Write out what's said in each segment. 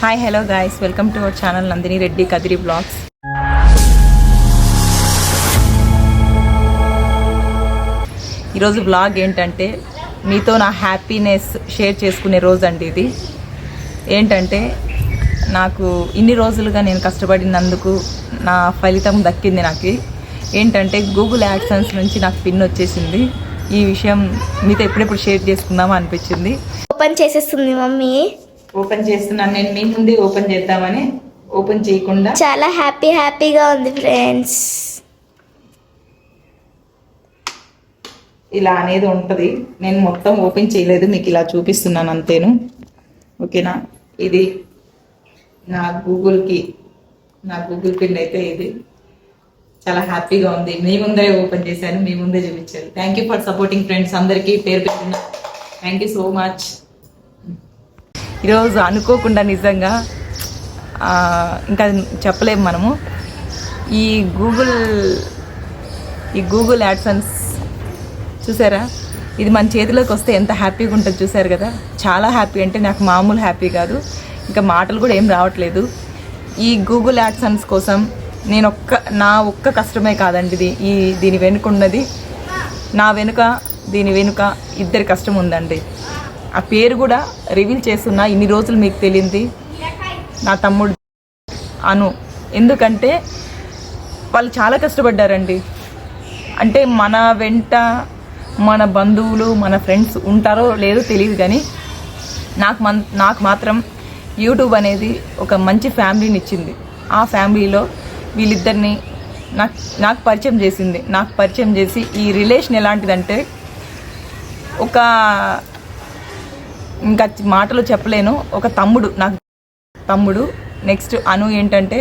Hi hello guys welcome to our channel Nandini Reddy Kadiri vlogs ఈరోజు blog ఏంటంటే మీతో నా హ్యాపీనెస్ షేర్ చేసుకునే రోజు అండి ఇది. ఏంటంటే నాకు ఇన్ని రోజులుగా నేను కష్టపడినందుకు నా ఫలితం దక్కింది నాకు. ఏంటంటే గూగుల్ యాక్సెన్స్ నుంచి నాకు పిన్ వచ్చేసింది. ఈ విషయం మీతో ఎప్పుడెప్పుడు షేర్ చేసుకుందామా అనిపించింది. ఓపెన్ చేసేస్తుంది మమ్మీ. ఓపెన్ చేస్తున్నాను. నేను మీ ముందే ఓపెన్ చేద్దామని ఓపెన్ చేయకుండా. చాలా హ్యాపీ హ్యాపీగా ఉంది ఫ్రెండ్స్. ఇలా అనేది ఉంటుంది. నేను మొత్తం ఓపెన్ చేయలేదు. మీకు ఇలా చూపిస్తున్నాను అంతేను. ఓకేనా? ఇది నా గూగుల్కి నా గూగుల్ పిన్ అయితే ఇది. చాలా హ్యాపీగా ఉంది. మీ ముందరే ఓపెన్ చేశాను. మీ ముందే చూపించారు. Thank you for supporting friends అందరికీ పేరు పెట్టిన థ్యాంక్ యూ సో మచ్ ఈరోజు అనుకోకుండా నిజంగా ఇంకా చెప్పలేము మనము. ఈ గూగుల్ ఈ గూగుల్ యాడ్సన్స్ చూసారా? ఇది మన చేతిలోకి వస్తే ఎంత హ్యాపీగా ఉంటుంది చూసారు కదా? చాలా హ్యాపీ అంటే నాకు మామూలు హ్యాపీ కాదు. ఇంకా మాటలు కూడా ఏం రావట్లేదు. ఈ గూగుల్ యాడ్సన్స్ కోసం నేను ఒక్క నా ఒక్క కష్టమే కాదండి ఇది. ఈ దీని వెనుక ఉన్నది. నా వెనుక దీని వెనుక ఇద్దరి కష్టం ఉందండి. ఆ పేరు కూడా రివీల్ చేస్తున్నా. ఇన్ని రోజులు మీకు తెలియంది. నా తమ్ముడు అను. ఎందుకంటే వాళ్ళు చాలా కష్టపడ్డారండి. అంటే మన వెంట మన బంధువులు మన ఫ్రెండ్స్ ఉంటారో లేదో తెలియదు కానీ నాకు మన్ నాకు మాత్రం యూట్యూబ్ అనేది ఒక మంచి ఫ్యామిలీని ఇచ్చింది. ఆ ఫ్యామిలీలో వీళ్ళిద్దరిని నాకు నాకు పరిచయం చేసింది. నాకు పరిచయం చేసి ఈ రిలేషన్ ఎలాంటిదంటే ఒక ఇంకా మాటలు చెప్పలేను. ఒక తమ్ముడు నాకు తమ్ముడు నెక్స్ట్ అను ఏంటంటే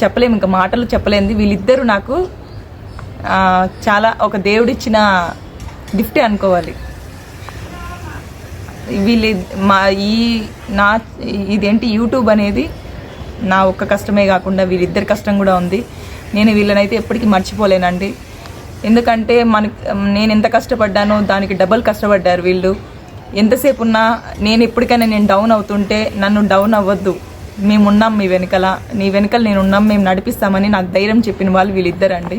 చెప్పలేము ఇంకా మాటలు చెప్పలేంది వీళ్ళిద్దరూ నాకు చాలా ఒక దేవుడిచ్చిన గిఫ్టే అనుకోవాలి. వీళ్ళు మా ఈ నా ఇదేంటి యూట్యూబ్ అనేది నా ఒక్క కష్టమే కాకుండా వీళ్ళిద్దరి కష్టం కూడా ఉంది. నేను వీళ్ళనైతే ఎప్పటికీ మర్చిపోలేనండి. ఎందుకంటే మన నేను ఎంత కష్టపడ్డానో దానికి డబల్ కష్టపడ్డారు వీళ్ళు. ఎంతసేపు ఉన్నా నేను ఎప్పటికైనా నేను డౌన్ అవుతుంటే నన్ను డౌన్ అవ్వద్దు. మేమున్నాం మీ వెనకల. నీ వెనకల నేను ఉన్నాం మేము నడిపిస్తామని నాకు ధైర్యం చెప్పిన వాళ్ళు వీళ్ళిద్దరండి.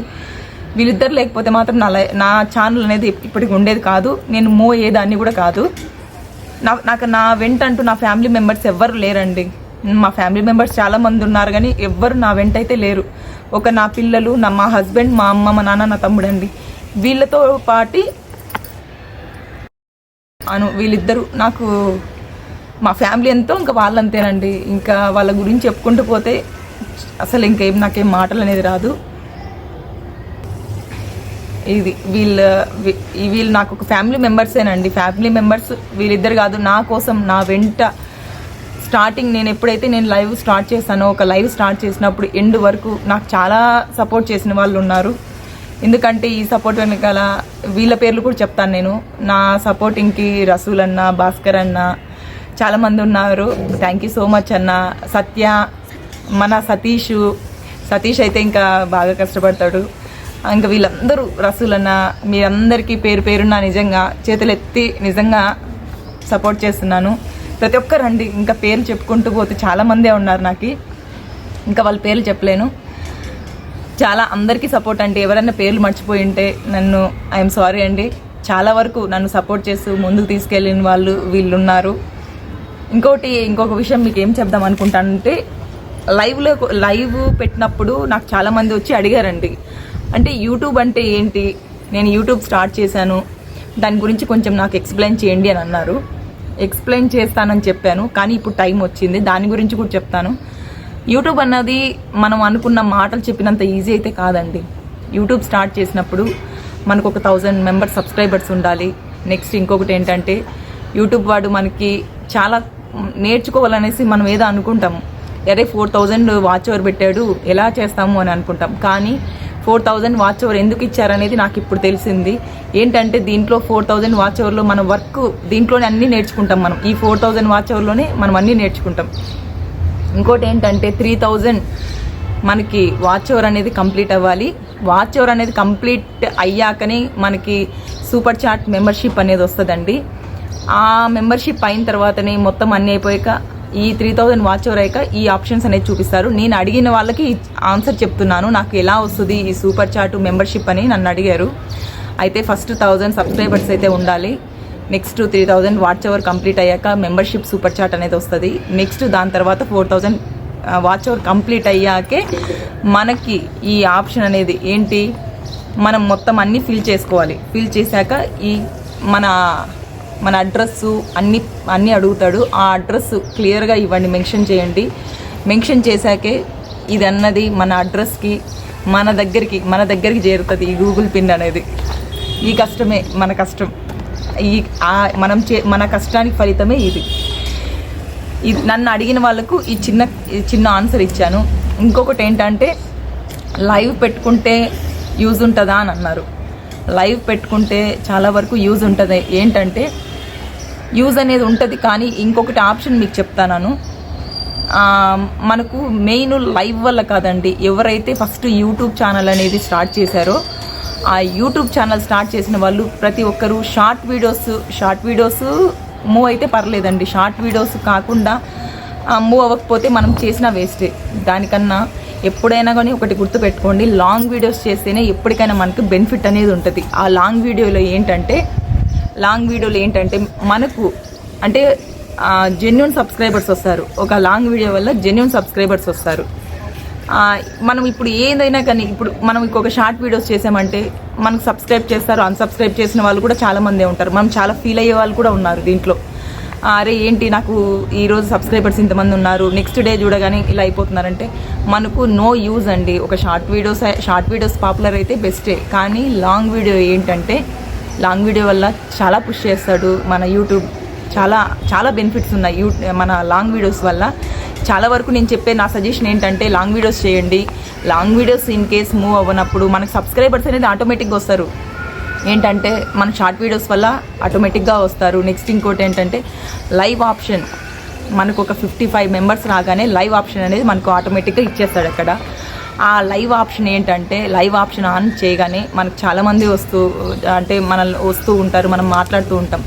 వీళ్ళిద్దరు లేకపోతే మాత్రం నా లై నా ఛానల్ అనేది ఇప్పటికి ఉండేది కాదు. నేను మో ఏదాన్ని కూడా కాదు. నా నాకు నా వెంట అంటూ నా ఫ్యామిలీ మెంబర్స్ ఎవ్వరు లేరండి. మా ఫ్యామిలీ మెంబర్స్ చాలా మంది ఉన్నారు కానీ ఎవ్వరు నా వెంట అయితే లేరు. ఒక నా పిల్లలు నా మా హస్బెండ్ మా అమ్మ మా నాన్న నా తమ్ముడు అండి వీళ్ళతో పాటి అను వీళ్ళిద్దరూ నాకు మా ఫ్యామిలీ ఎంతో ఇంకా వాళ్ళంతేనండి. ఇంకా వాళ్ళ గురించి చెప్పుకుంటూ పోతే అసలు ఇంకేం నాకేం మాటలు అనేది రాదు. ఇది వీళ్ళ వీళ్ళు నాకు ఒక ఫ్యామిలీ మెంబర్సేనండి. ఫ్యామిలీ మెంబర్స్ వీళ్ళిద్దరు కాదు నా కోసం నా వెంట స్టార్టింగ్ నేను ఎప్పుడైతే నేను లైవ్ స్టార్ట్ చేశానో ఒక లైవ్ స్టార్ట్ చేసినప్పుడు ఎండ్ వరకు నాకు చాలా సపోర్ట్ చేసిన వాళ్ళు ఉన్నారు ఎందుకంటే ఈ సపోర్ట్ వెనకాల వీళ్ళ పేర్లు కూడా చెప్తాను నేను. నా సపోర్టింగ్కి రసూల్ అన్న భాస్కర్ అన్న చాలామంది ఉన్నారు. థ్యాంక్ యూ సో మచ్ అన్న. సత్య మన సతీష్. సతీష్ అయితే ఇంకా బాగా కష్టపడతాడు. ఇంకా వీళ్ళందరూ రసూలన్న మీరందరికీ పేరు పేరున్న నిజంగా చేతులెత్తి నిజంగా సపోర్ట్ చేస్తున్నాను. ప్రతి ఒక్కరండి ఇంకా పేర్లు చెప్పుకుంటూ పోతే చాలామందే ఉన్నారు నాకు. ఇంకా వాళ్ళ పేర్లు చెప్పలేను. చాలా అందరికీ సపోర్ట్ అండి. ఎవరైనా పేర్లు మర్చిపోయి ఉంటే నన్ను ఐఎమ్ సారీ అండి. చాలా వరకు నన్ను సపోర్ట్ చేస్తూ ముందుకు తీసుకెళ్ళిన వాళ్ళు వీళ్ళున్నారు. ఇంకోటి ఇంకొక విషయం మీకు ఏం చెప్దాం అనుకుంటానంటే లైవ్లో లైవ్ పెట్టినప్పుడు నాకు చాలామంది వచ్చి అడిగారండి. అంటే యూట్యూబ్ అంటే ఏంటి? నేను యూట్యూబ్ స్టార్ట్ చేశాను. దాని గురించి కొంచెం నాకు ఎక్స్ప్లెయిన్ చేయండి అని అన్నారు. ఎక్స్ప్లెయిన్ చేస్తానని చెప్పాను. కానీ ఇప్పుడు టైం వచ్చింది. దాని గురించి కూడా చెప్తాను. యూట్యూబ్ అన్నది మనం అనుకున్న మాటలు చెప్పినంత ఈజీ అయితే కాదండి. యూట్యూబ్ స్టార్ట్ చేసినప్పుడు మనకు ఒక థౌజండ్ మెంబర్స్ సబ్స్క్రైబర్స్ ఉండాలి. నెక్స్ట్ ఇంకొకటి ఏంటంటే యూట్యూబ్ వాడు మనకి చాలా నేర్చుకోవాలనేసి మనం ఏదో అనుకుంటాము అరే ఫోర్ థౌజండ్ వాచ్ ఓవర్ పెట్టాడు ఎలా చేస్తాము అని అనుకుంటాం. కానీ ఫోర్ థౌజండ్ వాచ్ ఓవర్ ఎందుకు ఇచ్చారనేది నాకు ఇప్పుడు తెలిసింది. ఏంటంటే దీంట్లో ఫోర్ థౌజండ్ వాచ్ ఓవర్లో మన వర్క్ దీంట్లోనే అన్నీ నేర్చుకుంటాం మనం. ఈ ఫోర్ థౌజండ్ వాచ్ ఓవర్లోనే మనం అన్నీ నేర్చుకుంటాం. ఇంకోటి ఏంటంటే త్రీ థౌజండ్ మనకి వాచ్ ఓవర్ అనేది కంప్లీట్ అవ్వాలి. వాచ్ ఓవర్ అనేది కంప్లీట్ అయ్యాకనే మనకి సూపర్ చాట్ మెంబర్షిప్ అనేది వస్తుందండి. ఆ మెంబర్షిప్ అయిన తర్వాతనే మొత్తం అన్నీ అయిపోయాక ఈ త్రీ థౌజండ్ వాచ్ ఓవర్ అయ్యాక ఈ ఆప్షన్స్ అనేది చూపిస్తారు. నేను అడిగిన వాళ్ళకి ఆన్సర్ చెప్తున్నాను. నాకు ఎలా వస్తుంది ఈ సూపర్ చాట్ మెంబర్షిప్ అని నన్ను అడిగారు. అయితే ఫస్ట్ థౌజండ్ సబ్స్క్రైబర్స్ అయితే ఉండాలి. Next three thousand watch hour complete అయ్యాక మెంబర్షిప్ సూపర్ చాట్ అనేది వస్తుంది. నెక్స్ట్ దాని తర్వాత four thousand watch hour complete అయ్యాకే మనకి ఈ ఆప్షన్ అనేది ఏంటి? మనం మొత్తం అన్నీ ఫిల్ చేసుకోవాలి. ఫిల్ చేశాక ఈ మన మన అడ్రస్ అన్ని అన్నీ అడుగుతాడు. ఆ అడ్రస్ క్లియర్గా ఇవ్వండి మెన్షన్ చేయండి. మెన్షన్ చేశాకే ఇది అన్నది మన అడ్రస్కి మన దగ్గరికి మన దగ్గరికి చేరుతుంది ఈ గూగుల్ పిన్ అనేది. ఈ కష్టమే మన కష్టం. ఈ మనం చే మన కష్టానికి ఫలితమే ఇది. ఇది నన్ను అడిగిన వాళ్ళకు ఈ చిన్న ఈ చిన్న ఆన్సర్ ఇచ్చాను. ఇంకొకటి ఏంటంటే లైవ్ పెట్టుకుంటే యూజ్ ఉంటుందా అని అన్నారు. లైవ్ పెట్టుకుంటే చాలా వరకు యూజ్ ఉంటుంది. ఏంటంటే యూజ్ అనేది ఉంటుంది కానీ ఇంకొకటి ఆప్షన్ మీకు చెప్తాను మనకు మెయిన్ లైవ్ వల్ల కాదండి. ఎవరైతే ఫస్ట్ యూట్యూబ్ ఛానల్ అనేది స్టార్ట్ చేశారో ఆ యూట్యూబ్ ఛానల్ స్టార్ట్ చేసిన వాళ్ళు ప్రతి ఒక్కరూ short videos short videos move అయితే పర్లేదండి. షార్ట్ వీడియోస్ కాకుండా మూవ్ అవ్వకపోతే మనం చేసిన వేస్టే దానికన్నా ఎప్పుడైనా కానీ ఒకటి గుర్తుపెట్టుకోండి. లాంగ్ వీడియోస్ చేస్తేనే ఎప్పటికైనా మనకు బెనిఫిట్ అనేది ఉంటుంది. ఆ లాంగ్ వీడియోలో ఏంటంటే లాంగ్ వీడియోలు ఏంటంటే మనకు అంటే జెన్యున్ సబ్స్క్రైబర్స్ వస్తారు. ఒక లాంగ్ వీడియో వల్ల జెన్యున్ సబ్స్క్రైబర్స్ వస్తారు. మనం ఇప్పుడు ఏదైనా కానీ ఇప్పుడు మనం ఇంకొక షార్ట్ వీడియోస్ చేసామంటే మనకు సబ్స్క్రైబ్ చేస్తారు అన్సబ్స్క్రైబ్ చేసిన వాళ్ళు కూడా చాలా మందే ఉంటారు. మనం చాలా ఫీల్ అయ్యే వాళ్ళు కూడా ఉన్నారు దీంట్లో. అరే ఏంటి నాకు ఈరోజు సబ్స్క్రైబర్స్ ఇంతమంది ఉన్నారు నెక్స్ట్ డే చూడగానే ఇలా అయిపోతున్నారంటే మనకు నో యూజ్ అండి. ఒక short videos short videos popular అయితే బెస్టే కానీ లాంగ్ వీడియో ఏంటంటే లాంగ్ వీడియో వల్ల చాలా పుష్ చేస్తాడు మన యూట్యూబ్ చాలా చాలా బెనిఫిట్స్ ఉన్నాయి. యూ మన లాంగ్ వీడియోస్ వల్ల. చాలా వరకు నేను చెప్పే నా సజెషన్ ఏంటంటే లాంగ్ వీడియోస్ చేయండి. Long videos in case move అవ్వనప్పుడు మనకు సబ్స్క్రైబర్స్ అనేది ఆటోమేటిక్గా వస్తారు. ఏంటంటే మన షార్ట్ వీడియోస్ వల్ల ఆటోమేటిక్గా వస్తారు. నెక్స్ట్ ఇంకోటి ఏంటంటే లైవ్ ఆప్షన్ మనకు ఒక ఫిఫ్టీ ఫైవ్ మెంబర్స్ రాగానే లైవ్ ఆప్షన్ అనేది మనకు ఆటోమేటిక్గా ఇచ్చేస్తాడు అక్కడ. ఆ లైవ్ ఆప్షన్ ఏంటంటే లైవ్ ఆప్షన్ ఆన్ చేయగానే మనకు చాలామంది వస్తూ అంటే మనల్ని వస్తూ ఉంటారు మనం మాట్లాడుతూ ఉంటాం.